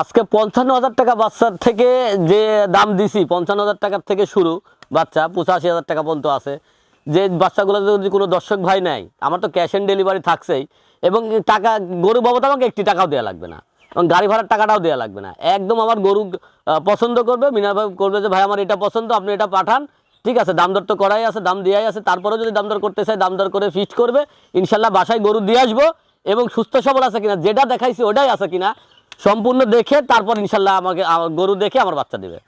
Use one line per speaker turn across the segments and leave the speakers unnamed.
আজকে পঞ্চান্ন হাজার টাকা বাচ্চার থেকে যে দাম দিছি, পঞ্চান্ন হাজার টাকার থেকে শুরু বাচ্চা, পঁচাশি হাজার টাকা পর্যন্ত আছে। যে বাচ্চাগুলো যদি কোনো দর্শক ভাই নেয়, আমার তো ক্যাশ অন ডেলিভারি থাকছেই। এবং টাকা, গরু বাবদ আমাকে একটি টাকাও দেওয়া লাগবে না। এবং গাড়ি ভাড়ার টাকাটাও দেওয়া লাগবে না। একদম আমার গরু পছন্দ করবে মিনার ভাই করবে যে, ভাই, আমার এটা পছন্দ, আপনি এটা পাঠান। ঠিক আছে, দাম দর তো করাই আছে, দাম দেওয়াই আছে। তারপরেও যদি দাম দর করতে চাই দাম দর করে ফিক্সড করবে। ইনশাল্লাহ বাসায় গরু দিয়ে আসব এবং সুস্থ সবল আছে কিনা, যেটা দেখাইছি ওটাই আছে কিনা। সম্পূর্ণ দেখে তারপর ইনশাল্লাহ আমাকে আমার গরু দেখে আমার বাচ্চা দিবে।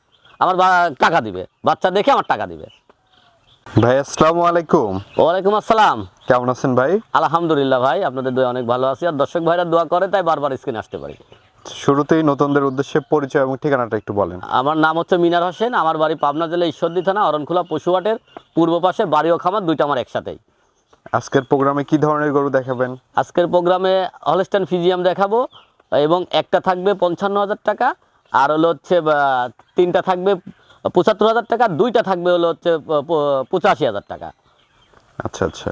আমার টাকা দিবে। বাচ্চা দেখে আমার টাকা দিবে।
ভাই আসসালামু আলাইকুম।
ওয়ালাইকুম আসসালাম।
কেমন আছেন ভাই?
আলহামদুলিল্লাহ ভাই আপনাদের দোয়া অনেক ভালো আছি। আর দর্শক ভাইরা দোয়া করে তাই বারবার স্ক্রিনে আসতে পারি।
শুরুতেই নতুনদের উদ্দেশ্যে পরিচয় এবং ঠিকানাটা একটু বলেন।
আমার নাম হচ্ছে মিনার হোসেন। আমার বাড়ি পাবনা জেলা ঈশ্বরদী থানা অরণখোলা পশুহাটের পূর্ব পাশে বাড়ি ও খামার দুইটা আমার একসাথেই।
আজকের প্রোগ্রামে কি ধরনের গরু দেখাবেন?
আজকের প্রোগ্রামে হলস্টান ফিজিয়াম দেখাবো। এবং একটা থাকবে পঞ্চান্ন হাজার টাকা আর হলো হচ্ছে তিনটা থাকবে পঁচাত্তর হাজার টাকা দুইটা থাকবে হলো হচ্ছে পঁচাশি হাজার টাকা।
আচ্ছা আচ্ছা।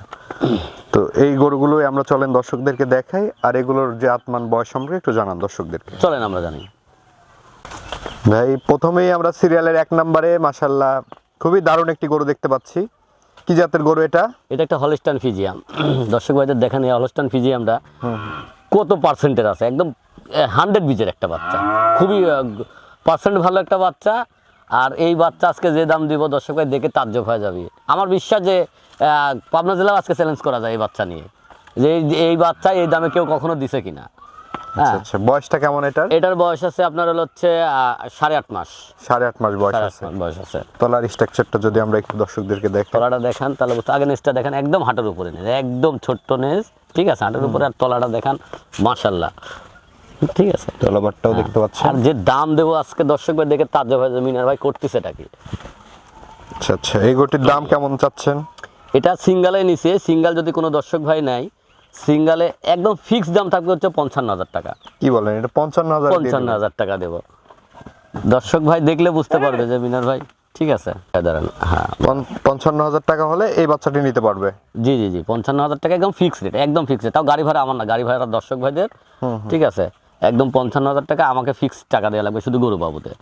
তো এই গরুগুলোই আমরা চলেন দর্শকদেরকে দেখাই আর এগুলোর যে আত্মান বয়স সম্পর্কে একটু জানান দর্শকদেরকে।
চলেন আমরা জানি।
ভাই প্রথমেই আমরা সিরিয়ালের এক নম্বরে মাসাল্লাহ খুবই দারুণ একটি গরু দেখতে পাচ্ছি। কি জাতের গরু এটা?
এটা একটা হলস্টান ফিজিয়াম। দর্শক ভাইদের দেখেন এই হলস্টান ফিজিয়ামটা কত পার্সেন্টের আছে? একদম হান্ড্রেড বিজের একটা বাচ্চা। খুবই পার্সেন্ট ভালো একটা বাচ্চা। আর এই বাচ্চা আজকে যে দাম দিব দর্শক ভাই দেখে তাজ্জব হয়ে যাবে। আমার বিশ্বাস যে পাবনা জেলাও আজকে চ্যালেঞ্জ করা যায় এই বাচ্চা নিয়ে। যে এই- বাচ্চা এই দামে কেউ কখনো দিছে কিনা।
আচ্ছা
হ্যাঁ।
আচ্ছা বয়সটা কেমন এটার?
এটার বয়স আছে আপনার হলো হচ্ছে সাড়ে আট মাস।
সাড়ে আট মাস বয়স আছে।
বয়স আছে।
তলার স্ট্রাকচারটা যদি আমরা একটু দর্শকদেরকে
তলাটা দেখান তাহলে আগে নেজটা দেখেন একদম হাঁটের উপরে নেজ একদম ছোট্ট নেজ ঠিক আছে? হাঁটের উপরে আর তলাটা দেখান মাশাল্লাহ ঠিক আছে।
তলাবারটাও দেখতে পাচ্ছেন।
আর যে দাম দেবো আজকে দর্শক ভাই দেখে তার ভাই মিনার ভাই করতেছে এটা কি?
আচ্ছা আচ্ছা এই গরুটির দাম কেমন চাচ্ছেন?
এটা সিঙ্গালে নিছে সিঙ্গাল যদি কোনো দর্শক ভাই নেয় সিঙ্গালে একদম ফিক্স দাম থাকবে হচ্ছে পঞ্চান্ন হাজার টাকা।
কি বলেন এটা পঞ্চান্ন হাজার
পঞ্চান্ন হাজার টাকা দেবো। দর্শক ভাই দেখলে বুঝতে পারবে যে মিনার ভাই ঠিক আছে? দাঁড়ান হ্যাঁ।
পঞ্চান্ন হাজার টাকা হলে এই বাচ্চাটি নিতে পারবে।
জি জি জি পঞ্চান্ন হাজার টাকা একদম ফিক্স রেট একদম ফিক্স রেট তাও গাড়ি ভাড়া আমার না গাড়ি ভাড়া দর্শক ভাইদের ঠিক আছে? একদম পঞ্চান্ন হাজার টাকা আমাকে ফিক্স টাকা দেওয়া লাগবে শুধু গরু বাবুতে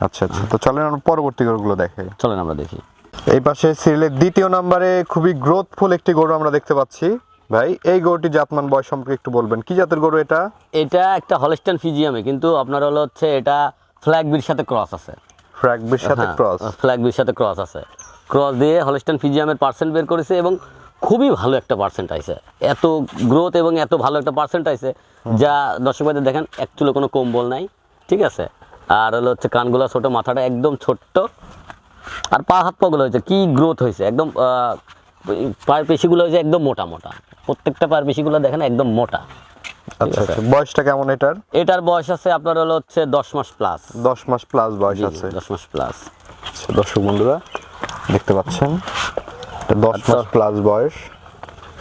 আচ্ছা আচ্ছা। তো চলেন আমরা পরবর্তী গরুগুলো দেখাই।
চলেন আমরা দেখি।
এই পাশে সিরিয়ালের দ্বিতীয় নম্বরে খুবই গ্রোথফুল একটি গরু আমরা দেখতে পাচ্ছি। ভাই এই গরুটি জাতমান বয়স সম্পর্কে একটু বলবেন। কি জাতের গরু এটা?
এটা একটা হলস্টান ফিজিয়ামে কিন্তু আপনার হলো হচ্ছে এটা ফ্ল্যাগবির সাথে ক্রস আছে।
ফ্র্যাগবির সাথে ক্রস
ফ্ল্যাগবির সাথে ক্রস আছে। ক্রস দিয়ে হলস্টান ফিজিয়ামের পার্সেন্ট বের করেছে এবং খুবই ভালো একটা পার্সেন্ট আইছে। এত গ্রোথ এবং এত ভালো একটা পার্সেন্ট আইছে যা দর্শক ভাইদের দেখেন একচুলো কোনো কম্বল নাই ঠিক আছে? আর হলো হচ্ছে কানগুলো ছোট মাথাটা একদম ছোট্ট। আর পা হাত পাগুলো হয়েছে কি গ্রোথ হয়েছে? একদম পায়ের পেশিগুলো হয়েছে একদম মোটা মোটা। প্রত্যেকটা পায়ের পেশিগুলো দেখেন একদম মোটা।
আচ্ছা আচ্ছা। বয়সটা কেমন এটার?
এটার বয়স আছে আপনার হলো হচ্ছে দশ মাস প্লাস
দশ মাস প্লাস বয়স আছে।
দশ মাস প্লাস
আচ্ছা, দর্শক বন্ধুরা দেখতে পাচ্ছেন? দশ। মাস প্লাস বয়স।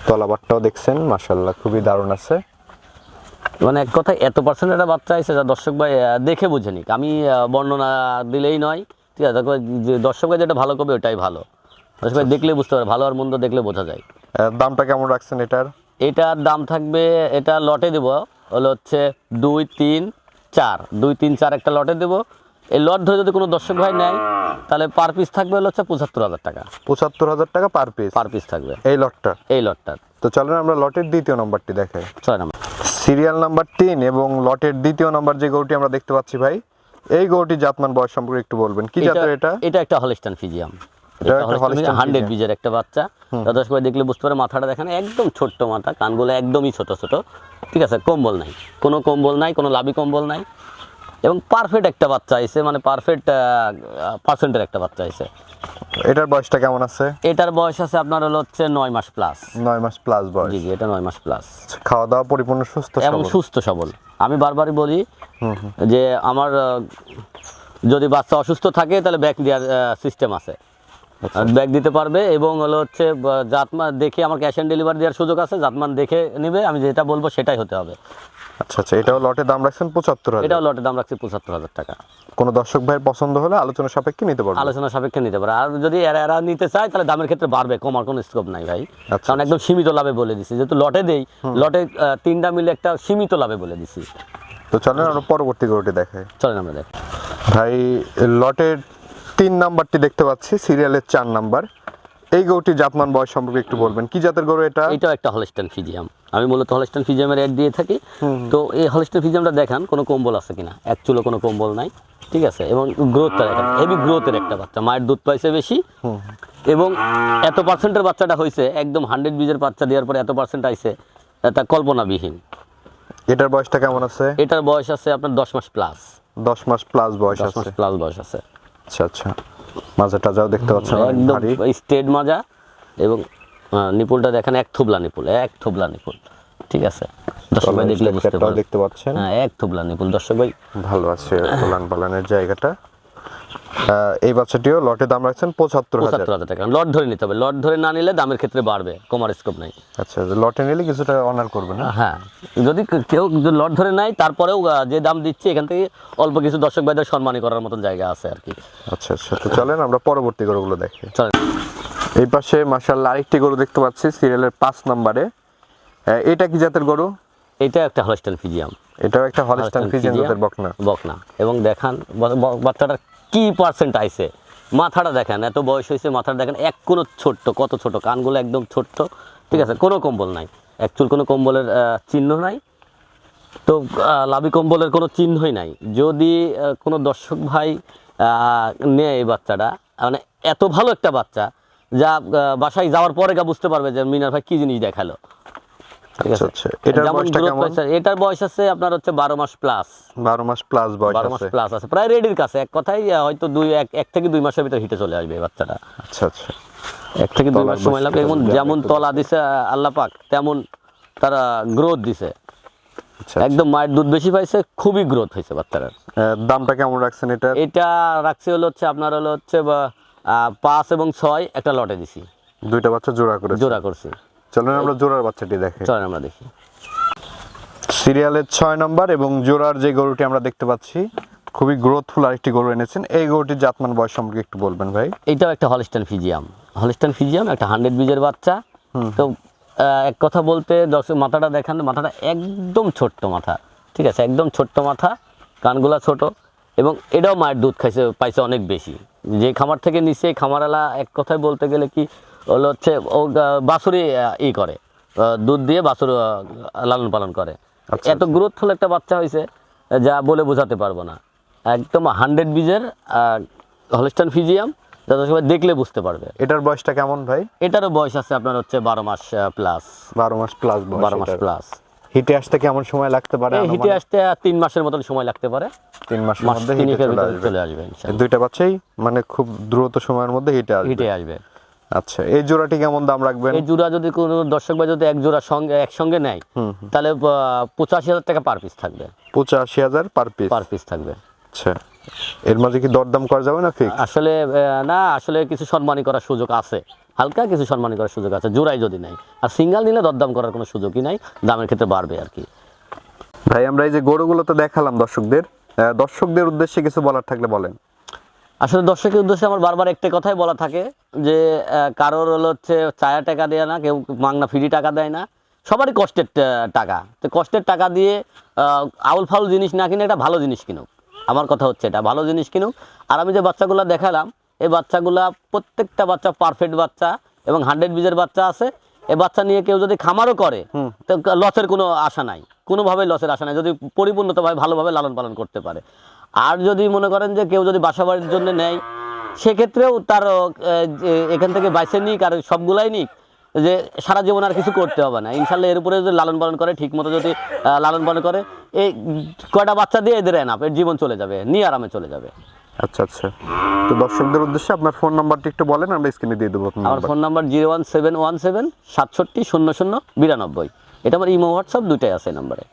তলাবারটাও দেখছেন মাসাল্লাহ খুবই দারুণ আছে।
মানে এক কথায় এত পার্সেন্ট একটা বাচ্চা আছে যা দর্শক ভাই দেখে বুঝে নিক। আমি বর্ণনা দিলেই নয় ঠিক আছে? যে দর্শক ভাই যেটা ভালো করবে ওটাই ভালো। দর্শক ভাই দেখলে বুঝতে পারে ভালো আর মন্দ দেখলে বোঝা যায়।
দামটা কেমন রাখছেন এটার?
এটার দাম থাকবে এটা লটে দেবো হলো হচ্ছে দুই তিন চার। দুই তিন চার একটা লটে দেবো এই লট ধরে যদি কোনো দর্শক ভাই নেয় তাহলে পার পিস থাকবে হলো হচ্ছে পঁচাত্তর হাজার টাকা।
পঁচাত্তর হাজার টাকা পার পিস
পার পিস থাকবে।
এই লটটা
এই লটটার
তো চলেন আমরা লটের দ্বিতীয় নম্বরটি দেখাই
ছয় নাম্বার।
সিরিয়াল নাম্বার তিন এবং লটের দ্বিতীয় নাম্বার যে গরুটি আমরা দেখতে পাচ্ছি ভাই এই গরুটি জাতমান বয়স সম্পর্কে একটু বলবেন। কি জাতের এটা?
এটা একটা হলস্টান ফিজিয়াম হান্ড্রেড। বীজের একটা বাচ্চা। দাদা সবাই দেখলে বুঝতে পারে মাথাটা দেখেন একদম ছোট্ট মাথা কানগুলো একদমই ছোট ছোট। ঠিক আছে কম্বল নাই। কোনো কম্বল নাই কোনো লাভি কম্বল নাই। এবং পারফেক্ট একটা বাচ্চা আইছে মানে পারফেক্ট পার্সেন্টের একটা বাচ্চা আইছে।
এটার বয়সটা কেমন আছে?
এটার বয়স আছে আপনার হলো হচ্ছে নয় মাস প্লাস
নয় মাস প্লাস বয়স।
জি জি এটা নয় মাস প্লাস
খাওয়া দাওয়া পরিপূর্ণ সুস্থ
এবং সুস্থ সবল। আমি বারবারই বলি যে আমার যদি বাচ্চা অসুস্থ থাকে তাহলে ব্যাক দেওয়ার সিস্টেম আছে। ব্যাগ দিতে পারবে এবং হলো হচ্ছে জাতমান দেখে আমার ক্যাশ অন ডেলিভারি দেওয়ার সুযোগ আছে জাতমান দেখে নেবে আমি যেটা বলব সেটাই হতে হবে।
আচ্ছা আচ্ছা এটাও লটের দাম রাখছেন পঁচাত্তর হাজার।
এটাও লটের দাম রাখছি পঁচাত্তর হাজার টাকা।
কোনো দর্শক ভাইয়ের পছন্দ হলে আলোচনা সাপেক্ষে নিতে পারবে।
আলোচনা সাপেক্ষে নিতে পারে আর যদি এরা এরা নিতে চায় তাহলে দামের ক্ষেত্রে বাড়বে কমার কোনো স্কোপ নাই ভাই।
আচ্ছা,
কারণ একদম সীমিত লাভে বলে দিছি। যেহেতু লটে দেই লটে তিনটা মিলে একটা সীমিত লাভে বলে দিছি।
তো চলেন আমরা পরবর্তী গরুটি দেখাই।
চলেন আমরা দেখ।
ভাই লটের তিন নাম্বারটি দেখতে পাচ্ছি সিরিয়ালের চার নাম্বার। এই গরুটি জাতমান বয়স সম্পর্কে একটু বলবেন। কি জাতের গরু এটা?
এটাও একটা হলস্টাইন ফিজিয়াম আমি মূলত হলস্টাইন ফিজিয়ামের অ্যাড দিয়ে থাকি। তো এই হলস্টাইন ফিজিয়ামটা দেখান কোনো কম্বল আছে কিনা? এক চুলো কোনো কম্বল নাই ঠিক আছে? এবং গ্রোথটা দেখেন। হেভি গ্রোথের একটা বাচ্চা মায়ের দুধ পাইছে বেশি। এবং এত পার্সেন্টের বাচ্চাটা হয়েছে একদম হান্ড্রেড বীজের বাচ্চা দেওয়ার পরে এত পার্সেন্ট আইছে এটা কল্পনাবিহীন।
এটার বয়সটা কেমন আছে?
এটার বয়স আছে আপনার দশ মাস প্লাস
দশ মাস প্লাস বয়স
দশ মাস
আছে।
প্লাস বয়স আছে।
আচ্ছা আচ্ছা। মাঝে টাজাও দেখতে পাচ্ছেন
একদম স্টেট মাজা এবং নিপুলটা দেখেন এক থুবলা নিপুল এক থুবলা নিপুল। ঠিক আছে? দর্শক ভাই দেখলে বুঝতে পারবেন।
দেখতে পাচ্ছেন।
হ্যাঁ এক থুবলা নিপুল। দর্শক ভাই
ভালো আছে পোলান পালানের জায়গাটা। এই বাচ্চাটিও লটে দাম রাখছেন পঁচাত্তর
পঁচাত্তর হাজার টাকা। লট ধরে নিতে হবে। লট ধরে না নিলে দামের ক্ষেত্রে বাড়বে কমার স্কোপ নাই।
আচ্ছা লটে নিলে কিছুটা অনার করবে না?
হ্যাঁ যদি কেউ লট ধরে নেয় তারপরেও যে দাম দিচ্ছে এখান থেকে অল্প কিছু দর্শক ভাইদের সম্মানী করার মতন জায়গা আছে আর কি।
আচ্ছা আচ্ছা তো চলেন আমরা পরবর্তী গরুগুলো দেখি।
চলেন।
এই পাশে মাসাল্লাহ আরেকটি গরু দেখতে পাচ্ছি সিরিয়ালের পাঁচ নম্বরে। এটা কি জাতের গরু?
এটা একটা হলস্টাইন ফিজিয়াম
এটাও একটা ফিজিয়ান
Friesian,
জাতের বকনা।
বকনা। এবং দেখান বা- বা- বাচ্চাটার কি পার্সেন্ট আইছে। মাথাটা দেখেন, এত বয়স হয়েছে, মাথাটা দেখেন, এক কোনো ছোট্ট, কত ছোট, কানগুলো একদম ছোট্ট। ঠিক আছে, কোনো কম্বল নাই। অ্যাকচুয়াল কোনো কম্বলের চিহ্ন নাই। তো লাভি কম্বলের কোনো চিহ্নই নাই। যদি কোনো দর্শক ভাই নেয় এই বাচ্চাটা মানে এত ভালো একটা বাচ্চা, যা বাসায় যাওয়ার পরে গা বুঝতে পারবে যে মিনার ভাই কি জিনিস দেখাল। ঠিক
আচ্ছা
আছে?
আচ্ছা এটার
যেমন
বয়সটা কেমন?
এটার বয়স আছে আপনার হচ্ছে বারো মাস প্লাস
বারো মাস প্লাস বয়স
বারো মাস প্লাস আছে। প্রায় রেডির কাছে। এক কথাই হয়তো দুই এক এক থেকে দুই মাসের ভিতরে হিটে চলে আসবে বাচ্চাটা।
আচ্ছা আচ্ছা।
এক থেকে দুই মাস সময় লাগবে এবং যেমন তলা দিছে আল্লাহ পাক তেমন তারা গ্রোথ দিছে।
আচ্ছা
একদম মায়ের দুধ বেশি পাইছে খুবই গ্রোথ হয়েছে বাচ্চাটার।
আহ, দামটা কেমন রাখছেন এটা
এটা রাখছি হলো হচ্ছে আপনার হলো হচ্ছে পাঁচ এবং ছয় একটা লটে দিছি।
দুইটা বাচ্চা জোড়া করে
জোড়া করছি।
চলেন আমরা জোড়ার বাচ্চাটি দেখি।
চলেন আমরা দেখি।
সিরিয়ালের ছয় নম্বর এবং জোড়ার যে গরুটি আমরা দেখতে পাচ্ছি খুবই গ্রোথফুল আরেকটি গরু এনেছেন। এই গরুটির জাতমান বয়স সম্পর্কে একটু বলবেন ভাই।
এইটাও একটা হলিস্টান ফিজিয়াম। হলিস্টান ফিজিয়াম একটা হান্ড্রেড বীজের বাচ্চা। তো এক কথা বলতে দর্শক মাথাটা দেখান মাথাটা একদম ছোট্ট মাথা। ঠিক আছে একদম ছোট্ট মাথা কানগুলা ছোট। এবং এটাও মায়ের দুধ খাইছে পাইছে অনেক বেশি। যে খামার থেকে নিচে খামারালা এক কথায় বলতে গেলে কি হলো হচ্ছে ও বাছুরি ই করে। দুধ দিয়ে বাছুর লালন পালন করে।
আচ্ছা,
এত গ্রোথফুল একটা বাচ্চা হয়েছে যা বলে বোঝাতে পারব না। একদম হান্ড্রেড বীজের হলিস্টান ফিজিয়াম যাতে সবাই দেখলে বুঝতে পারবে।
এটার বয়সটা কেমন ভাই?
এটারও বয়স আছে আপনার হচ্ছে বারো মাস প্লাস
বারো মাস প্লাস
বারো মাস প্লাস
হিটে আসতে কেমন সময় লাগতে পারে
হিটে আসতে তিন মাসের মতন সময় লাগতে পারে।
তিন
মাস
মধ্যে চলে আসবে। দুইটা বাচ্চাই মানে খুব দ্রুত সময়ের মধ্যে হিটে আসবে।
হিটে আসবে।
আচ্ছা এই জোড়াটি কেমন দাম রাখবেন?
এই জোড়া যদি কোনো দর্শক ভাই যদি এক জোড়া সঙ্গে একসঙ্গে নেয় তাহলে পঁচাশি হাজার টাকা পার পিস থাকবে।
পঁচাশি হাজার পার পিস
পার পিস থাকবে।
আচ্ছা এর মাঝে কি দরদাম করা যাবে না ফিক্স
আসলে না আসলে কিছু সম্মানী করার সুযোগ আছে। হালকা কিছু সম্মানী করার সুযোগ আছে জোড়াই যদি নাই আর সিঙ্গেল নিলে দরদাম করার কোনো সুযোগই নাই দামের ক্ষেত্রে বাড়বে আর কি।
ভাই আমরা এই যে গরুগুলো তো দেখালাম দর্শকদের। দর্শকদের উদ্দেশ্যে কিছু বলার থাকলে বলেন।
আসলে দর্শকের উদ্দেশ্যে আমার বারবার একটা কথাই বলা থাকে যে কারোর হলো হচ্ছে চায়া টাকা দেয় না কেউ মাংনা ফ্রি টাকা দেয় না। সবারই কষ্টের টাকা। তো কষ্টের টাকা দিয়ে আউল ফাউল জিনিস না কিনে একটা ভালো জিনিস কিনুক। আমার কথা হচ্ছে এটা ভালো জিনিস কিনুক। আর আমি যে বাচ্চাগুলো দেখালাম এই বাচ্চাগুলা প্রত্যেকটা বাচ্চা পারফেক্ট বাচ্চা এবং হান্ড্রেড বীজের বাচ্চা আছে। এই বাচ্চা নিয়ে কেউ যদি খামারও করে তো লসের কোনো আশা নাই। কোনোভাবে লসের আশা নাই। যদি পরিপূর্ণতাভাবে ভালোভাবে লালন পালন করতে পারে। আর যদি মনে করেন যে কেউ যদি বাসা বাড়ির জন্য নেয় সেক্ষেত্রেও তার এখান থেকে বাইসে নিক আর সবগুলাই নিক যে সারা জীবন আর কিছু করতে হবে না। ইনশাল্লাহ এর উপরে যদি লালন পালন করে ঠিক মতো যদি লালন পালন করে এই কয়টা বাচ্চা দিয়ে এদের এনাফ এর জীবন চলে যাবে নিয়ে আরামে চলে যাবে।
আচ্ছা আচ্ছা। তো দর্শকদের উদ্দেশ্যে আপনার ফোন নাম্বারটি একটু বলেন আমরা স্ক্রিনে দিয়ে দেবো
আমার phone number zero one seven one seven সাতষট্টি শূন্য শূন্য বিরানব্বই। এটা আমার ইমো হোয়াটসঅ্যাপ দুটাই আছে এই নাম্বারে।